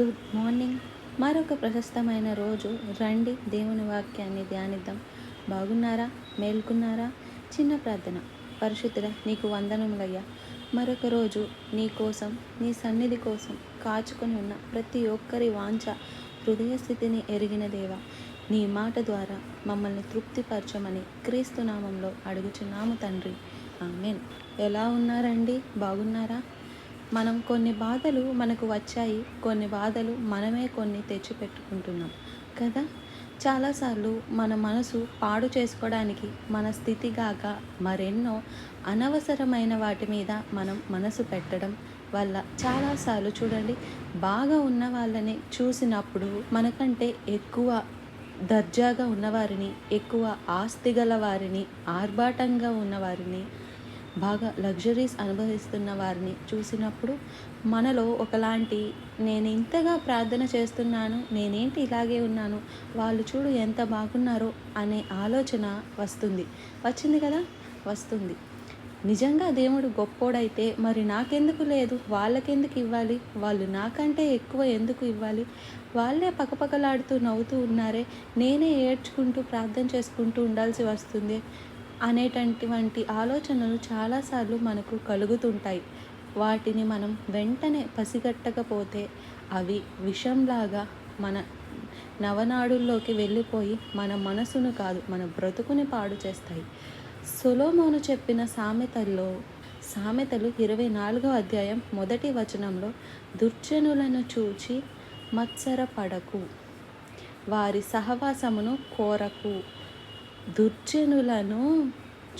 Good morning మరొక ప్రశస్తమైన రోజు. రండి దేవుని వాక్యాన్ని ధ్యానిద్దాం. బాగున్నారా? మేల్కున్నారా? చిన్న ప్రార్థన. పరిశుద్ధుడ నీకు వందనములయ్యా. మరొక రోజు నీ కోసం నీ సన్నిధి కోసం కాచుకొని ఉన్న ప్రతి ఒక్కరి వాంఛ హృదయ స్థితిని ఎరిగిన దేవా నీ మాట ద్వారా మమ్మల్ని తృప్తిపరచమని క్రీస్తు నామంలో అడుగుచున్నాము తండ్రి. ఆమెన్. ఎలా ఉన్నారండి? బాగున్నారా? మనం కొన్ని బాధలు మనకు వచ్చాయి కొన్ని బాధలు మనమే కొన్ని తెచ్చిపెట్టుకుంటున్నాం కదా? చాలాసార్లు మన మనసు పాడు చేసుకోవడానికి మన స్థితి మరెన్నో అనవసరమైన వాటి మీద మనం మనసు పెట్టడం వల్ల చాలాసార్లు చూడండి బాగా ఉన్న వాళ్ళని చూసినప్పుడు మనకంటే ఎక్కువ దర్జాగా ఉన్నవారిని ఎక్కువ ఆస్తి గల వారిని ఆర్భాటంగా ఉన్నవారిని బాగా లగ్జరీస్ అనుభవిస్తున్న వారిని చూసినప్పుడు మనలో ఒకలాంటి నేను ఇంతగా ప్రార్థన చేస్తున్నాను నేనేంటి ఇలాగే ఉన్నాను వాళ్ళు చూడు ఎంత బాగున్నారో అనే ఆలోచన వస్తుంది. వచ్చింది కదా? వస్తుంది. నిజంగా దేవుడు గొప్పోడైతే మరి నాకెందుకు లేదు? వాళ్ళకెందుకు ఇవ్వాలి? వాళ్ళు నాకంటే ఎక్కువ ఎందుకు ఇవ్వాలి? వాళ్ళే పక్కపక్కలాడుతూ నవ్వుతూ ఉన్నారే నేనే ఏడ్చుకుంటూ ప్రార్థన చేసుకుంటూ ఉండాల్సి వస్తుంది. అనేటటువంటి ఆలోచనలు చాలాసార్లు మనకు కలుగుతుంటాయి. వాటిని మనం వెంటనే పసిగట్టకపోతే అవి విషంలాగా మన నవనాడుల్లోకి వెళ్ళిపోయి మన మనసును కాదు మన బ్రతుకుని పాడు చేస్తాయి. సులోమోను చెప్పిన సామెతల్లో సామెతలు ఇరవై నాలుగో అధ్యాయం మొదటి వచనంలో దుర్జనులను చూచి మత్సరపడకు వారి సహవాసమును కోరకు దుర్జనులను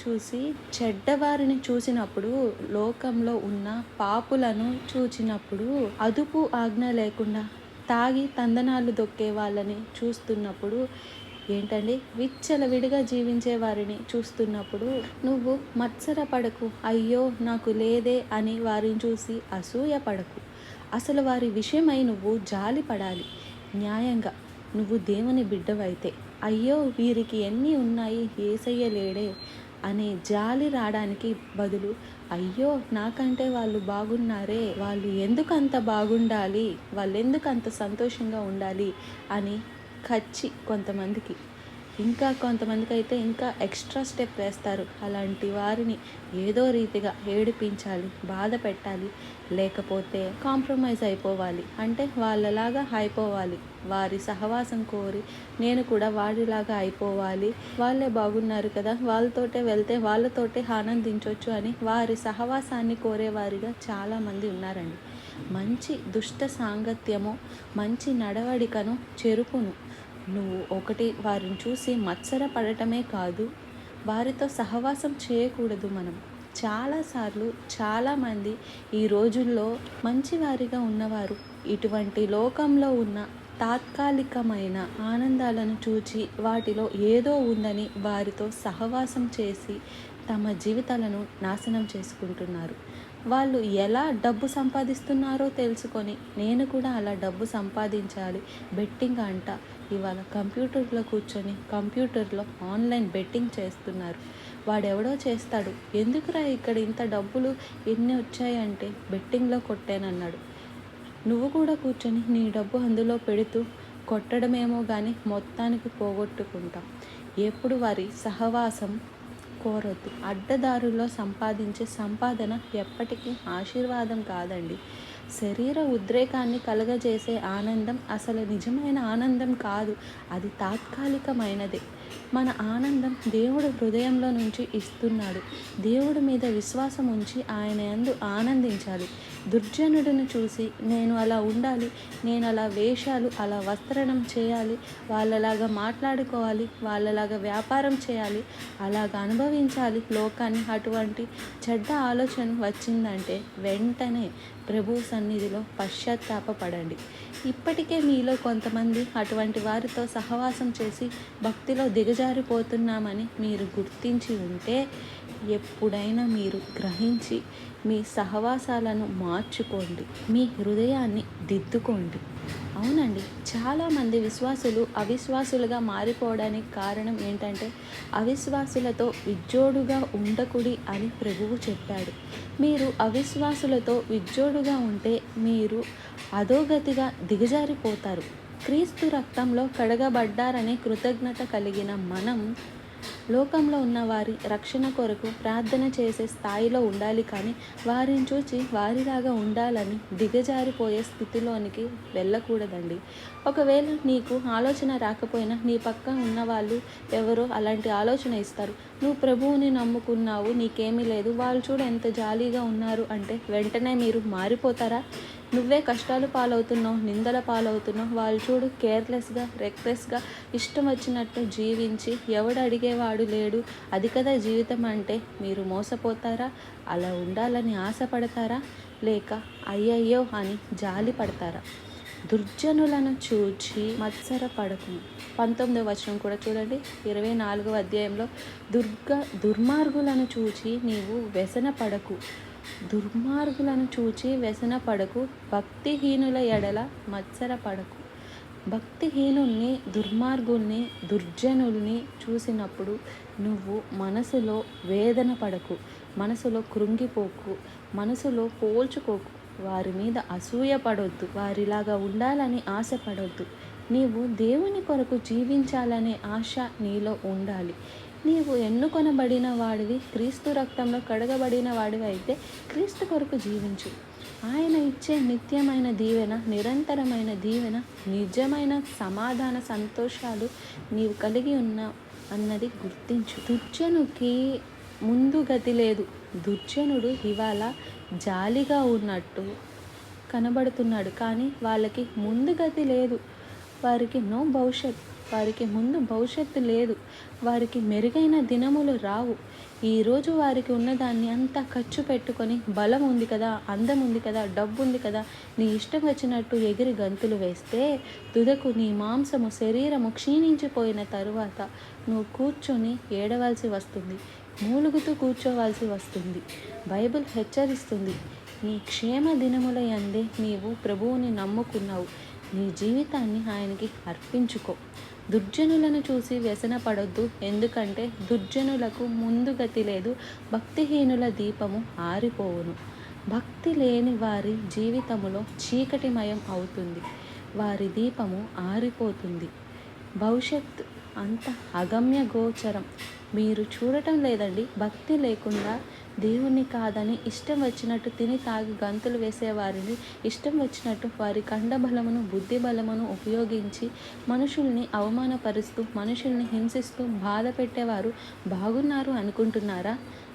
చూసి చెడ్డవారిని చూసినప్పుడు లోకంలో ఉన్న పాపులను చూచినప్పుడు అదుపు ఆజ్ఞ లేకుండా తాగి తందనాలు దొక్కే వాళ్ళని చూస్తున్నప్పుడు ఏంటండి? విచ్చలవిడిగా జీవించే వారిని చూస్తున్నప్పుడు నువ్వు మత్సర పడకు. అయ్యో నాకు లేదే అని వారిని చూసి అసూయ పడకు. అసలు వారి విషయమై నువ్వు జాలి పడాలి న్యాయంగా నువ్వు దేవుని బిడ్డవైతే అయ్యో వీరికి ఎన్ని ఉన్నాయి? ఏసయ్య లేడే అనే జాలి రావడానికి బదులు అయ్యో నాకంటే వాళ్ళు బాగున్నారే వాళ్ళు ఎందుకు అంత బాగుండాలి వాళ్ళు ఎందుకు అంత సంతోషంగా ఉండాలి అని కచ్చి కొంతమందికి ఇంకా కొంతమందికి అయితే ఇంకా ఎక్స్ట్రా స్టెప్ వేస్తారు. అలాంటి వారిని ఏదో రీతిగా ఏడిపించాలి బాధ పెట్టాలి లేకపోతే కాంప్రమైజ్ అయిపోవాలి. అంటే వాళ్ళలాగా అయిపోవాలి. వారి సహవాసం కోరి నేను కూడా వాడిలాగా అయిపోవాలి. వాళ్ళే బాగున్నారు కదా వాళ్ళతోటే వెళ్తే వాళ్ళతోటే ఆనందించవచ్చు అని వారి సహవాసాన్ని కోరేవారిగా చాలామంది ఉన్నారండి. మంచి దుష్ట సాంగత్యము మంచి నడవడికను చెరుపును నువ్వు ఒకటి వారిని చూసి మత్సర పడటమే కాదు వారితో సహవాసం చేయకూడదు మనం. చాలాసార్లు చాలామంది ఈ రోజుల్లో మంచివారిగా ఉన్నవారు. ఇటువంటి లోకంలో ఉన్న తాత్కాలికమైన ఆనందాలను చూచి వాటిలో ఏదో ఉందని వారితో సహవాసం చేసి తమ జీవితాలను నాశనం చేసుకుంటున్నారు. వాళ్ళు ఎలా డబ్బు సంపాదిస్తున్నారో తెలుసుకొని నేను కూడా అలా డబ్బు సంపాదించాలి బెట్టింగ్ అంట. ఇవాళ కంప్యూటర్లో కూర్చొని కంప్యూటర్లో ఆన్లైన్ బెట్టింగ్ చేస్తున్నారు. వాడెవడో చేస్తాడు. ఎందుకురా ఇక్కడ ఇంత డబ్బులు ఎన్ని వచ్చాయంటే బెట్టింగ్లో కొట్టానన్నాడు. నువ్వు కూడా కూర్చొని నీ డబ్బు అందులో పెడుతూ కొట్టడమేమో కానీ మొత్తానికి పోగొట్టుకుంటాం. ఎప్పుడు వారి సహవాసం కోరొద్దు. అడ్డదారుల్లో సంపాదించే సంపాదన ఎప్పటికీ ఆశీర్వాదం కాదండి. శరీర ఉద్రేకాన్ని కలగజేసే ఆనందం అసలు నిజమైన ఆనందం కాదు అది తాత్కాలికమైనదే. మన ఆనందం దేవుడు హృదయంలో నుంచి ఇస్తున్నాడు. దేవుడి మీద విశ్వాసం ఉంచి ఆయన ఎందు ఆనందించాలి. దుర్జనుడిని చూసి నేను అలా ఉండాలి నేను అలా వేషాలు అలా వస్త్రణం చేయాలి వాళ్ళలాగా మాట్లాడుకోవాలి వాళ్ళలాగా వ్యాపారం చేయాలి అలాగ అనుభవించాలి లోకాన్ని. అటువంటి చెడ్డ ఆలోచన వచ్చిందంటే వెంటనే ప్రభు సన్నిధిలో పశ్చాత్తాపపడండి. ఇప్పటికే మీలో కొంతమంది అటువంటి వారితో సహవాసం చేసి భక్తిలో దిగజారిపోతున్నామని మీరు గుర్తించి ఉంటే ఎప్పుడైనా మీరు గ్రహించి మీ సహవాసాలను మార్చుకోండి. మీ హృదయాన్ని దిద్దుకోండి. అవునండి. చాలామంది విశ్వాసులు అవిశ్వాసులుగా మారిపోవడానికి కారణం ఏంటంటే అవిశ్వాసులతో విజ్జోడుగా ఉండకుడి అని ప్రభువు చెప్పాడు. మీరు అవిశ్వాసులతో విజ్జోడుగా ఉంటే మీరు అధోగతిగా దిగజారిపోతారు. క్రీస్తు రక్తంలో కడగబడ్డారనే కృతజ్ఞత కలిగిన మనం లోకంలో ఉన్న వారి రక్షణ కొరకు ప్రార్థన చేసే స్థాయిలో ఉండాలి కానీ వారిని చూచి వారిలాగా ఉండాలని దిగజారిపోయే స్థితిలోనికి వెళ్ళకూడదండి. ఒకవేళ నీకు ఆలోచన రాకపోయినా నీ పక్క ఉన్న వాళ్ళు ఎవరో అలాంటి ఆలోచన ఇస్తారు. నువ్వు ప్రభువుని నమ్ముకున్నావు నీకేమీ లేదు. వాళ్ళు చూడ ఎంత జాలీగా ఉన్నారు అంటే వెంటనే మీరు మారిపోతారా? నువ్వే కష్టాలు పాలవుతున్నావు నిందల పాలవుతున్నావు. వాళ్ళు చూడు కేర్లెస్గా రెక్లెస్గా ఇష్టం వచ్చినట్టు జీవించి ఎవడు అడిగేవాడు లేడు. అది కదా జీవితం అంటే. మీరు మోసపోతారా? అలా ఉండాలని ఆశపడతారా? లేక అయ్యయ్యో అని జాలి పడతారా? దుర్జనులను చూచి మత్సర పడకు. పంతొమ్మిదవ వచనం కూడా చూడండి. ఇరవై నాలుగవ అధ్యాయంలో దుర్గ దుర్మార్గులను చూచి నీవు వ్యసన పడకు. దుర్మార్గులను చూచి వ్యసన పడకు భక్తిహీనుల ఎడల మత్సర పడకు. భక్తిహీనుల్ని దుర్మార్గుల్ని దుర్జనుల్ని చూసినప్పుడు నువ్వు మనసులో వేదన పడకు మనసులో కృంగిపోకు మనసులో పోల్చుకోకు. వారి మీద అసూయ పడొద్దు వారిలాగా ఉండాలని ఆశపడొద్దు నీవు దేవుని కొరకు జీవించాలనే ఆశ నీలో ఉండాలి. నీవు ఎన్నుకొనబడిన వాడివి క్రీస్తు రక్తంలో కడగబడిన వాడివి అయితే క్రీస్తు కొరకు జీవించు. ఆయన ఇచ్చే నిత్యమైన దీవెన నిరంతరమైన దీవెన నిజమైన సమాధాన సంతోషాలు నీవు కలిగి ఉన్న అన్నది గుర్తించు. దుర్జనుకి ముందు గతి లేదు. దుర్జనుడు ఇవాళ జాలిగా ఉన్నట్టు కనబడుతున్నాడు. కానీ వాళ్ళకి ముందు గతి లేదు. వారికి నో భవిష్యత్. వారికి ముందు భవిష్యత్తు లేదు. వారికి మెరుగైన దినములు రావు. ఈరోజు వారికి ఉన్నదాన్ని అంతా ఖర్చు పెట్టుకొని బలం ఉంది కదా అందం ఉంది కదా డబ్బు ఉంది కదా నీ ఇష్టం వచ్చినట్టు ఎగిరి గంతులు వేస్తే తుదకు నీ మాంసము శరీరము క్షీణించిపోయిన తరువాత నువ్వు కూర్చొని ఏడవలసి వస్తుంది. మూలుగుతూ కూర్చోవాల్సి వస్తుంది. బైబిల్ హెచ్చరిస్తుంది. నీ క్షేమ దినముల యందే నీవు ప్రభువుని నమ్ముకున్నావు. నీ జీవితాన్ని ఆయనకి అర్పించుకో. దుర్జనులను చూసి వ్యసన పడొద్దు. ఎందుకంటే దుర్జనులకు ముందుగతి లేదు. భక్తిహీనుల దీపము ఆరిపోవును. భక్తి లేని వారి జీవితములో చీకటిమయం అవుతుంది. వారి దీపము ఆరిపోతుంది. భవిష్యత్ అంత అగమ్య గోచరం. మీరు చూడటం లేదండి. భక్తి లేకుండా దేవుణ్ణి కాదని ఇష్టం వచ్చినట్టు తిని తాగి గంతులు వేసేవారిని ఇష్టం వచ్చినట్టు వారి కండబలమును బుద్ధి బలమును ఉపయోగించి మనుషుల్ని అవమానపరుస్తూ మనుషుల్ని హింసిస్తూ బాధ పెట్టేవారు బాగున్నారు అనుకుంటున్నారా?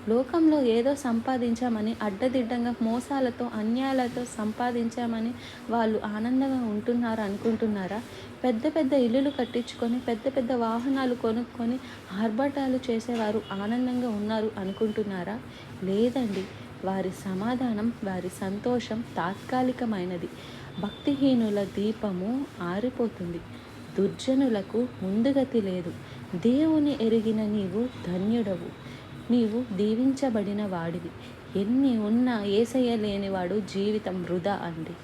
లోకంలో ఏదో సంపాదించామని అడ్డదిడ్డంగా మోసాలతో అన్యాయాలతో సంపాదించామని వాళ్ళు ఆనందంగా ఉంటున్నారు అనుకుంటున్నారా? పెద్ద పెద్ద ఇల్లులు కట్టించుకొని పెద్ద పెద్ద వాహనాలు కొనుక్కొని ఆర్భటాలు చేసేవారు ఆనందంగా ఉన్నారు అనుకుంటున్నారా? లేదండి. వారి సమాధానం వారి సంతోషం తాత్కాలికమైనది. భక్తిహీనుల దీపము ఆరిపోతుంది. దుర్జనులకు ముందుగతి లేదు. దేవుని ఎరిగిన నీవు ధన్యుడవు. నీవు దీవించబడిన వాడివి. ఎన్ని ఉన్నా ఏసయ్య లేనివాడు జీవితం వృధా అండి